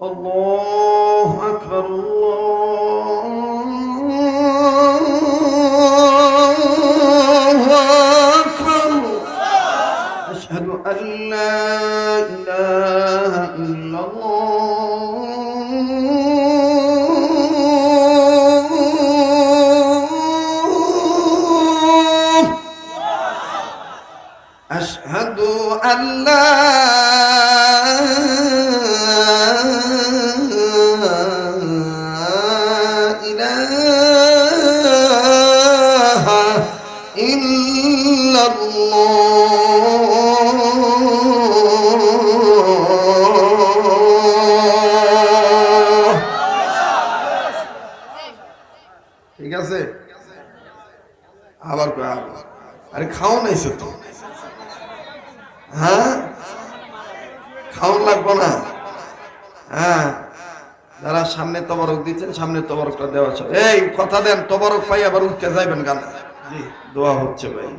Allahu Ekber, Allahu إلا الله ঠিক আছে আবার কয় আবার আরে খাও নাইছে তো হ্যাঁ খাওয়ান লাগবো না হ্যাঁ যারা সামনে তবরক দিচ্ছেন সামনে তবরকটা দেওয়া আছে এই কথা দেন তবরক পাই আবার উঠতে যাইবেন গান জি দোয়া হচ্ছে ভাই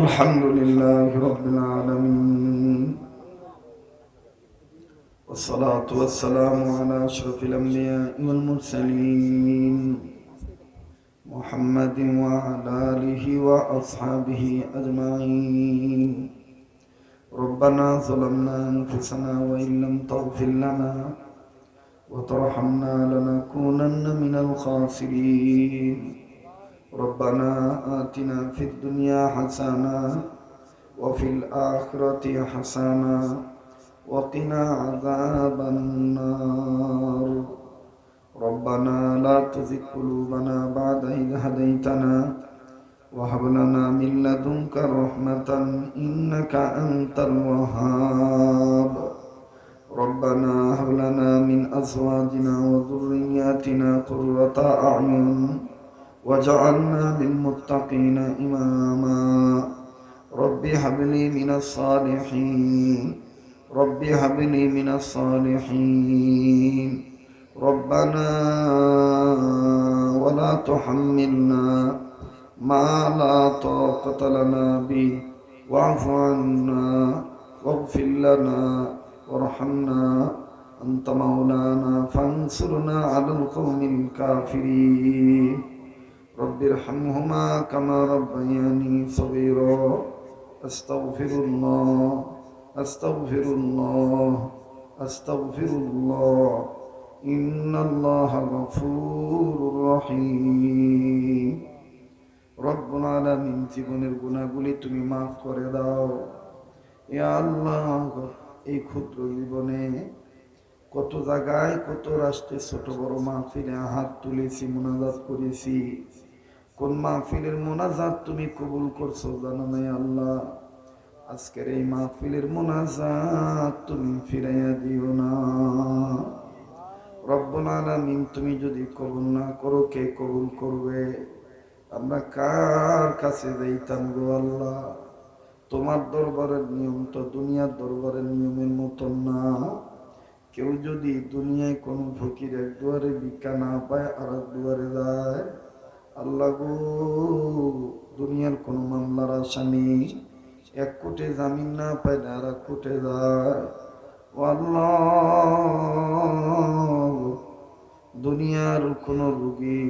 আলহামদুলিল্লাহ রবিল আলমিন والصلاة والسلام على أشرف الأنبياء والمرسلين محمد وعلى آله وأصحابه أجمعين ربنا ظلمنا أنفسنا وإن لم تغفر لنا وترحمنا لنكونن من الخاسرين ربنا آتنا في الدنيا حسنة وفي الآخرة حسنة وقنا عذاب النار. ربنا لا تزغ قلوبنا بعد إذ هديتنا وهب لنا من لدنك رحمة إنك أنت الوهاب. ربنا هب لنا من أزواجنا وذرياتنا قرة أعين وجعلنا للمتقين إماما رب هب لي من الصالحين رب هب لي من الصالحين ربنا ولا تحملنا ما لا طاقة لنا به واعف عنا واغفر لنا وارحمنا أنت مولانا فانصرنا على القوم الكافرين رب ارحمهما كما ربياني صغيرا أستغفر الله أستغفر الله أستغفر الله إن الله غفور رحيم রব্বুল আলামিন জীবনের গুণাগুলি তুমি মাফ করে দাও এ আল্লাহ এই ক্ষুদ্র জীবনে কত জায়গায় কত রাষ্ট্রে ছোট বড় মাহফিলে হাত তুলেছি মোনাজাত করেছি কোন মাহফিলের মোনাজাত তুমি কবুল করছ জানো নাই আল্লাহ? আজকের এই মাহফিলের মোনাজাত তুমি ফিরাইয়া দিও না। রব্বুল তুমি যদি কবুল না করো, কে কবুল করবে? আমরা কার কাছে যাইতাম গো আল্লাহ? তোমার দরবারের নিয়ম তো দুনিয়ার দরবারের নিয়মের মতন না। কেউ যদি দুনিয়ায় কোনো ফকির এক দুয়ারে ভিক্ষা না পায়, আর দুয়ারে যায় আল্লাহ গো দুনিয়ার কোনো মামলার আসামি এক কোটে জামিন না পায় আর এক কোটে দুনিয়ার কোনো রুগী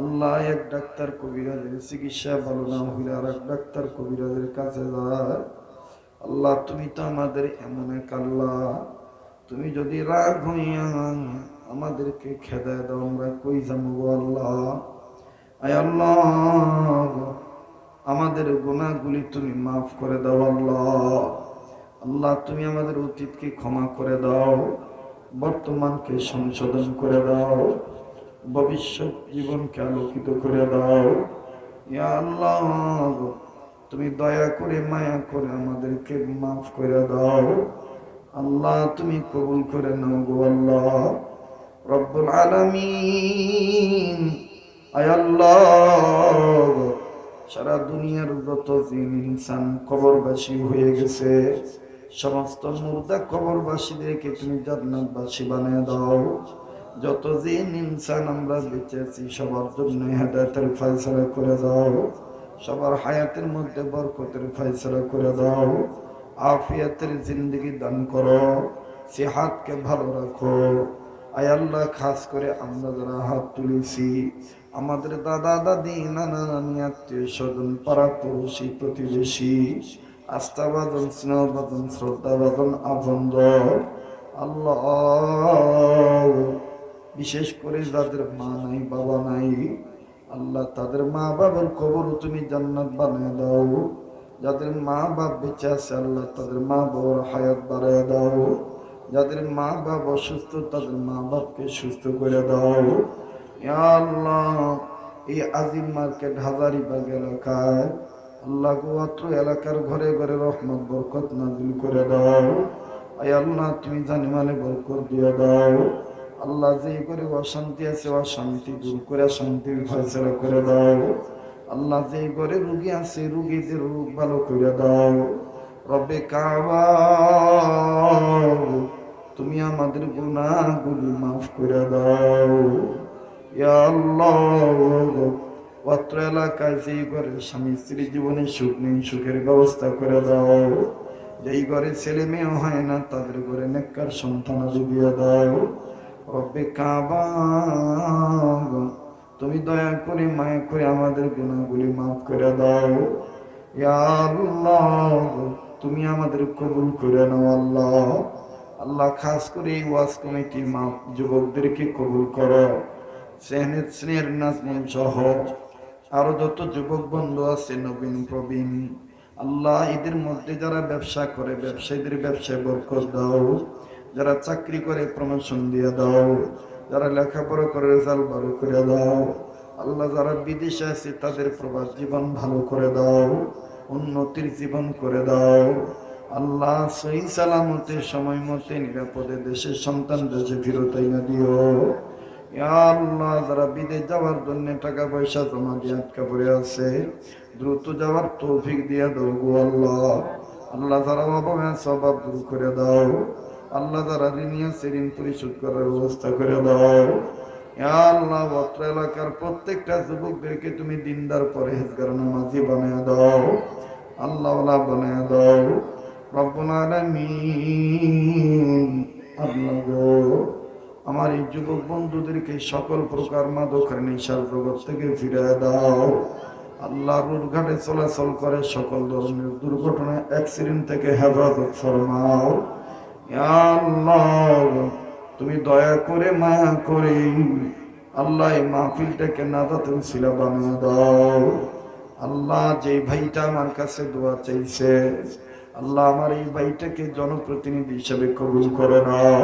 আল্লাহ এক ডাক্তার কবিরাজের চিকিৎসা ভালো না হইলে আর এক ডাক্তার কবিরাজের কাছে যায়। আল্লাহ, তুমি তো আমাদের এমন এক আল্লাহ। তুমি যদি রাগ হইয়া আমাদেরকে খেদায় দাও, আমরা কই যাব আল্লাহ? আমাদের গুণাগুলি তুমি মাফ করে দাও আল্লাহ। আল্লাহ, তুমি আমাদের অতীতকে ক্ষমা করে দাও, বর্তমানকে সংশোধন করে দাও, ভবিষ্যৎ জীবনকে আলোকিত করে দাও। আল্লাহ, তুমি দয়া করে, মায়া করে আমাদেরকে মাফ করে দাও। আল্লাহ, তুমি কবুল করে নাও গো আল্লাহ। রব্বুল আলামিন আয় আল্লাহ, সারা দুনিয়ার যত ইনসান কবরবাসী হয়ে গেছে, সমস্ত মুর্দা কবরবাসীদেরকে তুমি জান্নাতবাসী বানিয়ে দাও। যত জিন, ইনসান আমরা বেঁচে সবার জন্য হেদায়তের ফয়সলা করে দাও, সবার হায়াতের মধ্যে বরকতের ফয়সলা করে দাও, আফিয়াতের জিন্দগি দান করো সে হাতকে ভালো রাখো। আয় আল্লাহ, খাস করে আমরা যারা হাত তুলেছি, আমাদের দাদা, দাদি, নানা, নানি, আত্মীয় স্বজন, পাড়া পড়োশি, প্রতিবেশী আস্থাবাদন স্নেহবাদন শ্রদ্ধাবাদন আবন্দ আল্লাহ। বিশেষ করে যাদের মা নাই, বাবা নাই, আল্লাহ তাদের মা বাবার কবর তুমি জান্নাত বানিয়ে দাও। যাদের মা বাপ বেঁচে আছে, আল্লাহ তাদের মা বাবার হায়াত বাড়ায় দাও। যাদের মা বাপ অসুস্থ, তাদের মা বাপকে সুস্থ করে দাও। আল্লাহ, এই আজিম মার্কেট হাজারিবাগ এলাকায় আল্লাহ গোয়াত্র এলাকার ঘরে ঘরে রহমত, বরকত নাজিল করে দাও। আয় আল্লাহ, তুমি জানি মানে বরকত দিয়ে দাও। আল্লাহ যে করে অশান্তি আছে, অশান্তি দূর করে শান্তির ফয়সলা করে দাও। আল্লাহ যে ঘরে রুগী আছে, রুগীদের রোগ ভালো করে দাও। রবে কাবা তুমি আমাদের গুনাহগুলি মাফ করে দাও। অত্র এলাকায় যেই ঘরে স্বামী স্ত্রী জীবনে সুখ নেই, সুখের ব্যবস্থা করে দাও। যেই ঘরে ছেলে মেয়ে হয় না, তাদের ঘরে নেককার সন্তান দিয়ে দাও। রব্বে কাবা। তুমি দয়া করে, মায়া করে আমাদের গুণাগুলি মাফ করে দাও। ইয়া আল্লাহ তুমি আমাদের কবুল করে নাও, আল্লাহ। আল্লাহ খাস করে এই ওয়াজ কমিটি মা যুবকদেরকে কবুল করো। স্নেহের স্নেহের নাজমুন সহ আরও যত যুবক বন্ধু আছে, নবীন, প্রবীণ, আল্লাহ এদের মধ্যে যারা ব্যবসা করে, ব্যবসায়ীদের ব্যবসায় বরকত দাও। যারা চাকরি করে, প্রমোশন দিয়ে দাও। যারা লেখাপড়া করে, রেজাল্ট ভালো করে দাও। আল্লাহ যারা বিদেশে আছে, তাদের প্রবাস জীবন ভালো করে দাও। উন্নতির জীবন করে দাও। আল্লাহ সহি সালামতে সময় মতে নিরাপদে দেশের সন্তান দেশে ফিরত না দিও। আল্লাহ, যারা বিদেশ যাওয়ার জন্য টাকা পয়সা জমা দিয়ে আটকা পড়ে আছে, দ্রুত যাওয়ার তৌফিক দিয়ে দাও গো আল্লাহ। আল্লাহ যারা অভাবে স্বভাব দূর করে দাও। আল্লাহ যারা ঋণ আছে, ঋণ পরিশোধ করার ব্যবস্থা করে দাও। আল্লাহ অত্র এলাকার প্রত্যেকটা যুবকদেরকে তুমি দিনদার পরে হেজগার নামাজি বানিয়ে দাও। আল্লাহ বানিয়ে দাও। আমার এই যুবক বন্ধুদেরকে সকল প্রকার মাদকের নেশার জগৎ থেকে ফিরে দাও। আল্লাহ রোড ঘাটে চলাচল করে সকল ধরনের দুর্ঘটনা অ্যাক্সিডেন্ট থেকে হেফাজত ফরমাও। আল্লাহ, তুমি দয়া করে মায়া করে আল্লাহ এই মাহফিলটাকে নাজাতুল শিলা বানিয়ে দাও। আল্লাহ যে ভাইটা আমার কাছে দোয়া চাইছে আল্লাহ আমার এই ভাইটাকে জনপ্রতিনিধি হিসেবে কবুল করে নাও।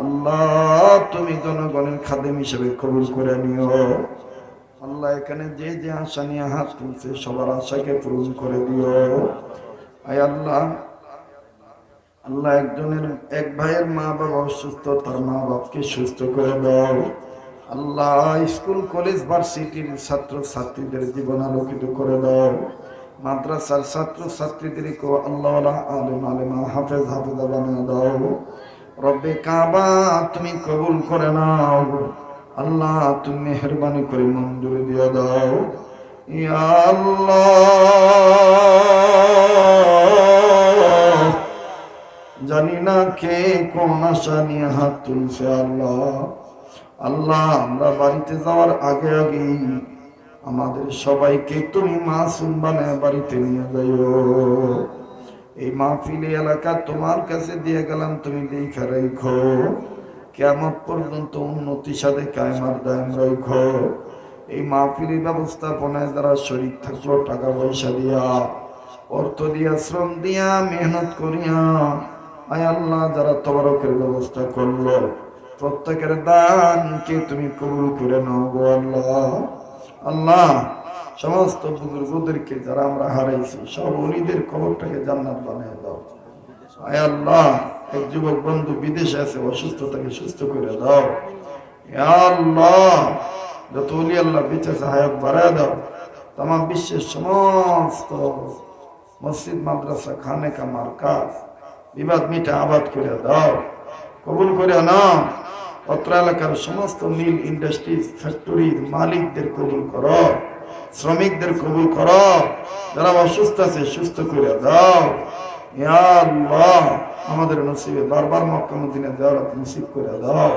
আল্লাহ, তুমি জনগণের খাদেম হিসেবে কবুল করে নিও। আল্লাহ, এখানে যে যে আশা নিয়ে হাত তুলছে, সবার আশাকে পূরণ করে দিও। আয় আল্লাহ আল্লাহ একজনের, এক ভাইয়ের মা বাবা অসুস্থ, তার মা বাপকে সুস্থ করে দাও। আল্লাহ, স্কুল, কলেজ, ভার্সিটির ছাত্র ছাত্রীদের জীবন আলোকিত করে দাও। মাদ্রাসার ছাত্র ছাত্রীদেরকেও আল্লাহ আলেম আলেমা, হাফেজ হাফেজা বানিয়ে দাও। রব্বে কাবা, তুমি কবুল করে নাও। আল্লাহ, তুমি মেহরবানি করে মঞ্জুরি দিয়ে দাও। ইয়া আল্লাহ, জানি না কে কোন আশা নিয়ে হাত তুলছে আল্লাহ। আল্লাহ, আমরা বাড়িতে যাওয়ার আগে আগেই আমাদের সবাইকে তুমি মাসুম বানায় বাড়িতে নিয়ে যাইও। এই মাহফিলি এলাকা তোমার কাছে দিয়ে গেলাম, তুমি দেখা রেখো কেমন পর্যন্ত সাথে কায়মার রেখো এই মাহফিলি ব্যবস্থাপনায় যারা শরীর থাকল, টাকা পয়সা দিয়া, অর্থ দিয়া, শ্রম দিয়া, মেহনত করিয়া, আয় আল্লাহ, যারা তবরকের ব্যবস্থা করল, প্রত্যেকের দানকে তুমি কবুল করে নাও গো আল্লাহ। আল্লাহ, সমস্ত বুজুর্গদেরকে যারা আমরা হারাইছি, সব উনিদের কবরটাকে জান্নাত বানিয়ে দাও। আয় আল্লাহ, এক যুবক বন্ধু বিদেশে আছে অসুস্থ তাকে সুস্থ করে দাও। আল্লাহ, যত উলি আল্লাহ বেঁচে হায়াত বাড়ায় দাও। তাম বিশ্বের সমস্ত মসজিদ, মাদ্রাসা খানে কামার কাজ বিবাদ মিটা আবাদ করে দাও। কবুল করে নাও। অত্র এলাকার সমস্ত মিল, ইন্ডাস্ট্রিজ ফ্যাক্টরির মালিকদের কবুল কর, শ্রমিকদের কবুল কর। যারা অসুস্থ আছে, সুস্থ করে দাও। আমাদের নসিবে বারবার মক্কা জিয়ারত নসিব করে দাও।